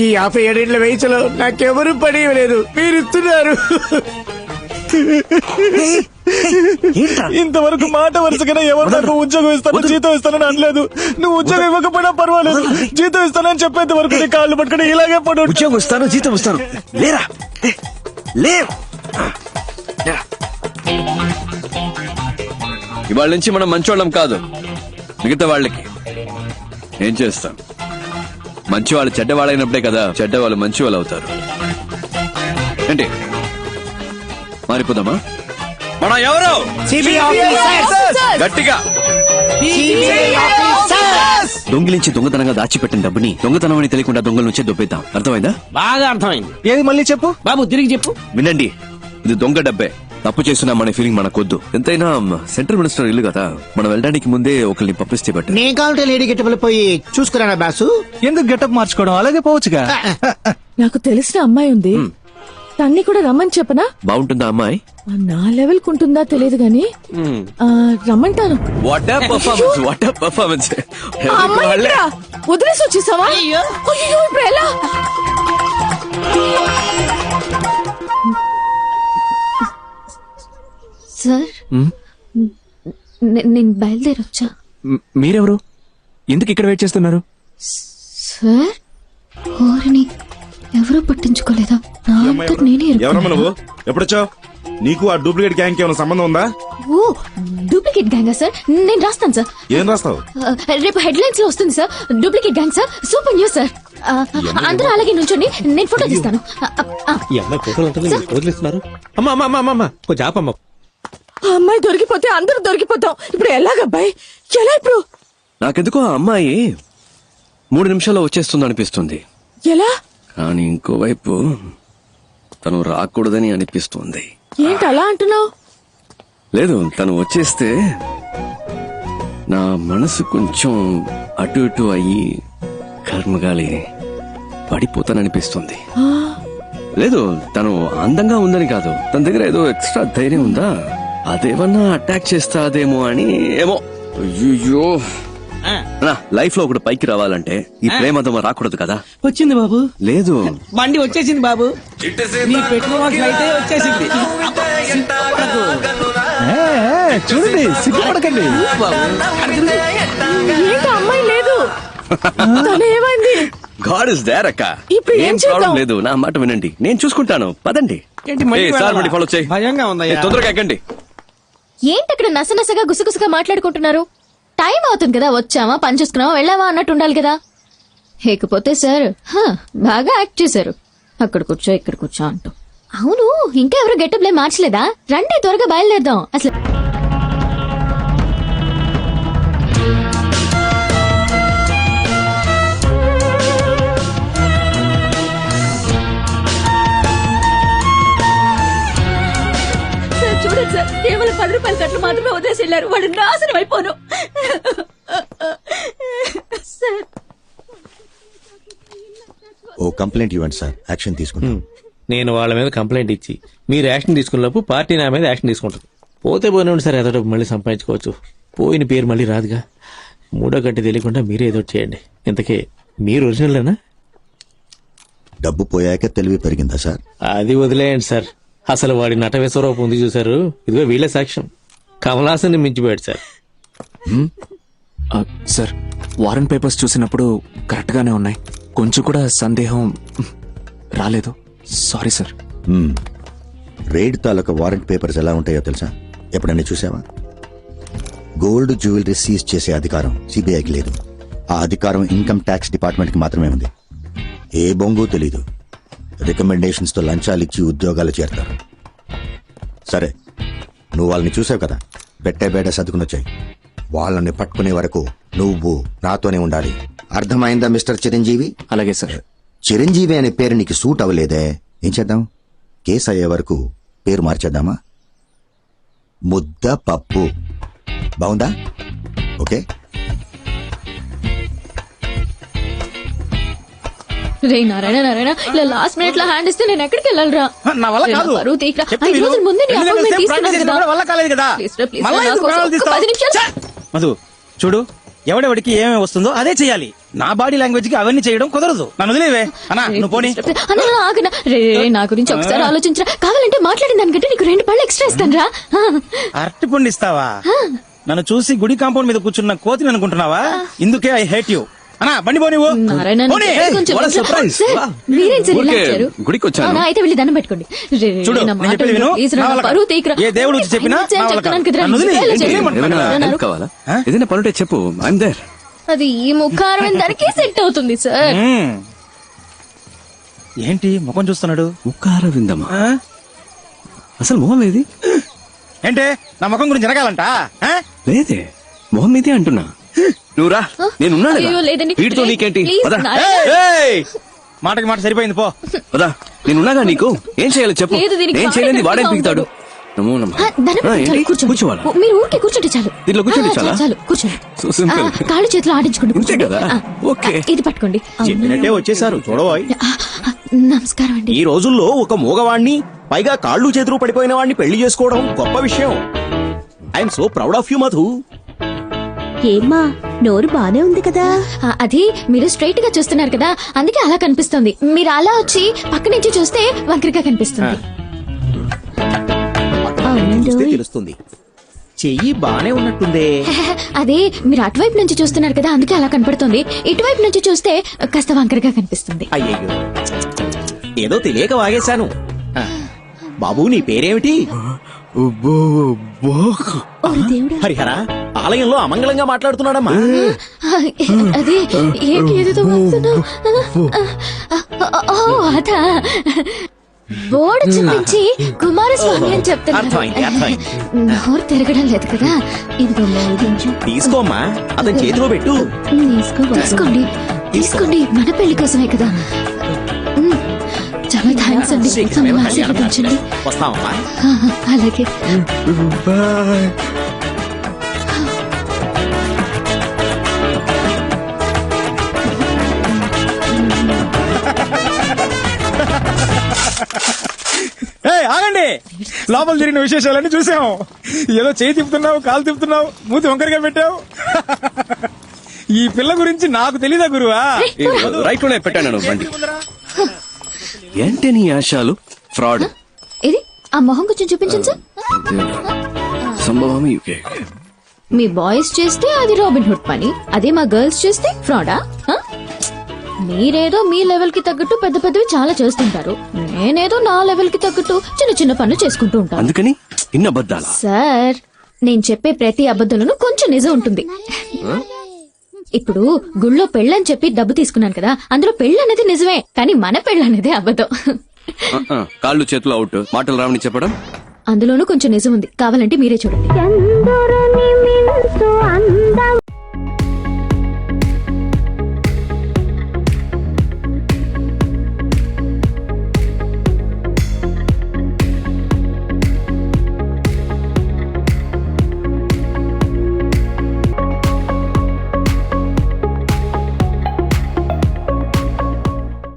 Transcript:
ఈ యాభై ఏడేళ్ళ వయసులో నాకెవరు పని ఇవ్వలేదు. మీరు ఇస్తున్నారు ఇంతవరకు మాట వరుసగానే ఎవరు నాకు ఉద్యోగం ఇస్తాను జీతం ఇస్తానని అనలేదు. నువ్వు ఉద్యోగం ఇవ్వకపోయినా పర్వాలేదు. జీతం ఇస్తానని చెప్పేంత వరకు నీ కాళ్ళు పట్టుకుని ఇలాగే పడు. ఉద్యోగం ఇస్తాను జీతం ఇస్తాను. లేరా? ఏ, లే లేరా. ఇవాళ నుంచి మనం మంచోళ్ళం కాదు. మిగతా వాళ్ళకి. ఏం చేస్తాం? మంచి వాళ్ళు చెడ్డ వాళ్ళైనప్పుడే కదా చెడ్డ వాళ్ళు మంచి వాళ్ళు అవుతారు. ఏంటి? మారిపోదామా? మన ఎవరు? గట్టిగా. దొంగిలించి దొంగతనంగా దాచిపెట్టిన డబ్బుని దొంగతనం అని తెలియకుండా దొంగల నుంచే దొబ్బేద్దాం. అర్థమైందా? బాగా అర్థమైంది. ఏది మళ్ళీ చెప్పు? బాబు తిరిగి చెప్పు. వినండి ఇది దొంగ డబ్బే. తప్పు చేస్తున్నామనే ఫీలింగ్ మనకొద్దు. ఎంతైనా సెంట్రల్ మినిస్టర్ ఇల్లు కదా. మనం వెళ్ళడానికి ముందే ఒకరిని పంపిస్తే బట్టి నేను కావాలంటే లేడీ గెట్టబుల్ పోయి చూసుకురానా బాసు? ఎందుకు గెటప్ మార్చుకోవడం? అలాగే పోవచ్చుగా. నాకు తెలిసిన అమ్మాయి ఉంది. తన్ని కూడా రమ్మని చెప్పనా? బాగుంటుందా అమ్మాయి? నా లెవెల్ కుంటుందా తెలియదు గాని. ఆ, రమ్మంటాను. వాట్ పర్ఫార్మెన్స్ వాట్ పర్ఫార్మెన్స్ ఆ అమ్మాయి ఎక్కడా? వదిలేసి వచ్చేసావా? అయ్యో ఇప్పుడు ఎలా? సార్. నే- నేను బయలుదేరొచ్చా? మీరెవరు? ఎందుకు ఇక్కడ వెయిట్ చేస్తున్నారు? సార్ ఓరిని ఎవరూ పట్టించుకోలేదా? నా అంతట నేనే ఎవరమ్మా? నువ్వు? ఎప్పుడొచ్చావు? నీకు ఆ డూప్లికేట్ గ్యాంగ్ ఏమైనా సంబంధం ఉందా? ఓ డూప్లికేట్ గ్యాంగా సార్? నేను రాస్తాను సార్. ఏం రాస్తావు? రేపు హెడ్లైన్స్లో వస్తుంది sir. Duplicate gang sir. Super news sir. ఆ, అందరూ అలాగే నుంచోండి నేను ఫోటో తీస్తాను. అమ్మాయి ఫోటోలు వదిలిస్తున్నారు. అమ్మా అమ్మా అమ్మా అమ్మా. కొంచెం ఆపమ్మ ఆ అమ్మాయి దొరికిపోతే అందరూ దొరికిపోతాం. ఇప్పుడు ఎలాగబ్బాయి? ఎలా ఇప్పుడు? నాకెందుకో ఆ అమ్మాయి మూడు నిమిషాల్లో వచ్చేస్తుంది అనిపిస్తుంది. ఎలా? కానీ ఇంకోవైపు తను రాకూడదని అనిపిస్తుంది. ఏంటి అలా అంటున్నావు? లేదు తను వచ్చేస్తే నా మనసు కొంచెం అటు ఇటు అయ్యి కర్మగాలి పడిపోతాననిపిస్తుంది. లేదు తను అందంగా ఉందని కాదు. తన దగ్గర ఏదో ఎక్స్ట్రా ధైర్యం ఉందా? అదేమన్నా అటాక్ చేస్తాదేమో అని ఏమో. అయ్యో నా లైఫ్లో ఒకటి పైకి రావాలంటే ఈ ప్రేమతో రాకూడదు కదా? వచ్చింది బాబు. లేదు. బండి వచ్చేసింది బాబు. నీ అయితే వచ్చేసింది. సిగ్గుపడకు. చూడండి సిగ్గుపడకండి బాబు. ఏంటి ఆ అమ్మాయి లేదు? తను ఏమైంది? గాడ్ ఇస్ దేర్ అక్క. ఇప్పుడు ఏం ఏం చేద్దాం? ప్రాబ్లం లేదు. నా మాట వినండి. నేను చూసుకుంటాను. పదండి. ఏంటి మళ్ళీ ఏ, సార్ వెళ్ళాలా? మళ్ళీ ఫాలో చేయి. భయంగా ఉందయ్యా. ఏ, తొందరగా ఎక్కండి. ఏంటి అక్కడ నసనసగా గుసగుసగా మాట్లాడుకుంటున్నారు? టైం అవుతుంది కదా వచ్చామా పని చూసుకున్నావా వెళ్ళావా అన్నట్టు ఉండాలి కదా. లేకపోతే సార్ హ, బాగా యాక్ట్ చేశారు. అక్కడ కూర్చో ఇక్కడ కూర్చో అంటూ. అవును ఇంకా ఎవరు గెటప్ లే మార్చలేదా? రండి త్వరగా బయలుదేరదాం. అసలు పది రూపాయల కట్లు మాత్రమే వదిలేసి వెళ్ళారు. వాడు నాశనం అయిపోను. సార్. ఓ కంప్లైంట్ ఇవ్వండి సార్. యాక్షన్ తీసుకుంటాం. నేను వాళ్ళ మీద కంప్లైంట్ ఇచ్చి మీరు యాక్షన్ తీసుకున్నప్పుడు పార్టీ నా మీద యాక్షన్ తీసుకుంటుంది పోతే పోనివ్వండి సార్ ఏదో మళ్ళీ సంపాదించుకోవచ్చు. పోయిన పేరు మళ్ళీ రాదుగా. మూడో గంట తెలియకుండా మీరే ఏదో చేయండి. ఇంతకీ మీరు ఒరిజినల్లేనా డబ్బు పోయాక తెలివి పెరిగిందా సార్? అది వదిలేయండి సార్. అసలు వాడి నట విశ్వరూపం ఉంది చూసారు ఇదిగో వీళ్ళే సాక్ష్యం. కమలాసన్ని మించిపోయాడు సార్. సార్ వారెంట్ పేపర్స్ చూసినప్పుడు కరెక్ట్ గానే ఉన్నాయి. కొంచెం కూడా సందేహం రాలేదు. Sorry sir. మ్మ్. రైడ్ తాలూకా వారెంట్ పేపర్స్ ఎలా ఉంటాయో తెలుసా? ఎప్పుడైనా చూసావా? గోల్డ్ జ్యువెలరీ సీజ్ చేసే అధికారం సిబిఐకి లేదు. ఆ అధికారం ఇన్కమ్ ట్యాక్స్ డిపార్ట్మెంట్కి మాత్రమే ఉంది. ఏ బొంగు తెలీదు. రికమెండేషన్స్తో లంచాలు ఇచ్చి ఉద్యోగాలు చేరతారు. సరే నువ్వు వాళ్ళని చూసావు కదా? పెట్టే బేట సర్దుకుని వచ్చాయి. వాళ్ళని పట్టుకునే వరకు నువ్వు నాతోనే ఉండాలి. అర్థమైందా మిస్టర్ చిరంజీవి? అలాగే సార్. చిరంజీవి అనే పేరు నీకు సూట్ అవ్వలేదే. ఏం చేద్దాం? కేసు అయ్యే వరకు పేరు మార్చేద్దామా? ముద్ద పప్పు. బాగుందా? ఓకే. రే నారాయణ నారాయణ ఇలా లాస్ట్ మినిట్లో హ్యాండ్ ఇస్తే నేను ఎక్కడికి వెళ్ళాలరా? నా వల్ల కాదు. పరువు ఐదు. రోజుల ముందే నీ సేమ్ తీసుకున్నాను కదా. వల్ల కాలేదు కదా. రా, మళ్ళా ఎందుకు ప్రాణాలు తీస్తావు? పది నిమిషాలు. ఛ! మధు చూడు ఎవడెవడికి ఏమేమి వస్తుందో అదే చేయాలి. నా బాడీ లాంగ్వేజ్కి అవన్నీ చేయడం కుదరదు. నన్ను వదిలేవే. అన్నా నువ్వు పోనీ. అన్న ఆగనా. రే రే, నా గురించి ఒకసారి ఆలోచించరా. కావాలంటే మాట్లాడిన దానికంటే నీకు రెండు పళ్ళు ఎక్స్ట్రా ఇస్తాను రా అరటి పండు ఇస్తావా? నన్ను చూసి గుడి కాంపౌండ్ మీద కూర్చున్న కోతిని అనుకుంటున్నావా? ఇందుకే ఐ హేట్ యూ అన్నా బండి పోనీ నారాయణ పోనీ. కొంచెం what a surprise. సార్, వా. మీరేం సార్ ఇలా ఊరికే వచ్చారు? గుడికి వచ్చాను. అవునా, అయితే వెళ్ళి దండం పెట్టుకోండి రే, రే, చూడు, నా నేను మాట చెప్పేది విను. విను. ప్లీజ్ రా, నా నా వల్ల పరువు కాదు. తీయకురా. ఏ దేవుడు వచ్చి చెప్పినా నేను నా వల్ల చెప్తున్నాను కాదు. కదరా, నన్ను వదిలేయ్. వెళ్ళి ఏంటి? చెప్పు. ఏమంటున్నావు? ఏమైనా అన్నారు. హెల్ప్ కావాలా ఆ? ఏదైనా పనుంటే చెప్పు ఐఎమ్ దేర్ అది ఈ ముఖారం దానికి సెట్ అవుతుంది సార్ మ్మ్. ఏంటి ముఖం చూస్తున్నాడు ఉకార విందమా ఆ? అసలు మొహం ఏది ఏంటే నా ముఖం గురించి జరగాలంట? లేదే మొహం ఇదే అంటున్నా నువ్వు రా నేనున్నాను అయ్యో, లేదండి. వీటితో నీకేంటి! మాటకి మాట సరిపోయింది పో. పదా. నేనున్నాగా నీకు? ఏం చేయాలి చెప్పు. ఏం చేయలేని వాడేం పీకుతాడు? మీరు ఊరికే కూర్చుంటే చాలు. దీంట్లో కూర్చుంటే చాలా? చాలు కూర్చోండి. కాళ్ళు చేతులు ఆడించుకోండి. కదా? ఓకే. ఇది పట్టుకోండి. చెప్పినట్టే వచ్చేసారు చూడబోయ్ నమస్కారం అండి. ఈ రోజుల్లో ఒక మూగవాణ్ణి పైగా కాళ్ళు చేతులు పడిపోయిన వాడిని పెళ్ళి చేసుకోవడం గొప్ప విషయం. I'm so proud of you Madhu. ఏమ్మా నోరు బానే ఉంది కదా? ఆ, అది మీరు స్ట్రైట్గా చూస్తున్నారు కదా అందుకే అలా కనిపిస్తుంది. మీరు అలా వచ్చి పక్క నుంచి చూస్తే వంకరగా కనిపిస్తుంది. చూస్తే తెలుస్తుంది. చెయ్యి బానే ఉన్నట్టుందే. అదే మీరు అటువైపు నుంచి చూస్తున్నారు కదా అందుకే అలా కనపడుతుంది. ఇటువైపు నుంచి చూస్తే కాస్త వంకరగా కనిపిస్తుంది. అయ్యయ్యో. ఏదో తెలియక వాగేశాను. ఆ, బాబు నీ పేరేమిటి? దేవుడా. హరిహర. ఆలయంలో అమంగళంగా మాట్లాడుతున్నాడమ్మా. అది ఏంటి ఏదో అదా బోర్డు చూపించి కుమారస్వామి అని. నోరు తిరగడం లేదు కదా. ఇదిగో తీసుకోమ్మా అతని చేతిలో పెట్టు. తీసుకో తీసుకోండి. తీసుకోండి మన పెళ్ళి కోసమే కదా. చాలా థ్యాంక్స్ అండి. అలాగే. లోపల జరిగిన విశేషాలన్నీ చూసాం. ఏదో చేయి తిప్పుతున్నావు కాలు తిప్పుతున్నావు మూతి వంకరగా పెట్టావు. ఈ పిల్ల గురించి నాకు తెలీదా గురువా? రైట్లోనే పెట్టాను బండి. ఏంటి నీ ఆశాలు? ఫ్రాడ్. ఇది ఆ మొహం కొంచెం చూపించండి సార్. సంభవం యూకే? మీ బాయ్స్ చేస్తే అది రాబిన్ హుడ్ పని అదే మా గర్ల్స్ చేస్తే ఫ్రాడా? మీరేదో మీ లెవెల్కి తగ్గట్టు పెద్ద పెద్దవి చాలా చేస్తుంటారు. నేనేదో నా లెవెల్కి తగ్గట్టు చిన్న చిన్న పనులు చేసుకుంటూ ఉంటాను అందుకని ఇన్న అబద్ధాలా? సార్ నేను చెప్పే ప్రతి అబద్ధంలోనూ కొంచెం నిజం ఉంటుంది. ఇప్పుడు గుళ్ళో పెళ్ళని చెప్పి డబ్బు తీసుకున్నాను కదా అందులో పెళ్ళి అనేది నిజమే కానీ మన పెళ్ళి అనేది అబద్ధం కాళ్ళు చేతులు అవుట్ మాటలు రావని చెప్పడం? అందులోనూ కొంచెం నిజం ఉంది కావాలంటే మీరే చూడండి. చంద్రుని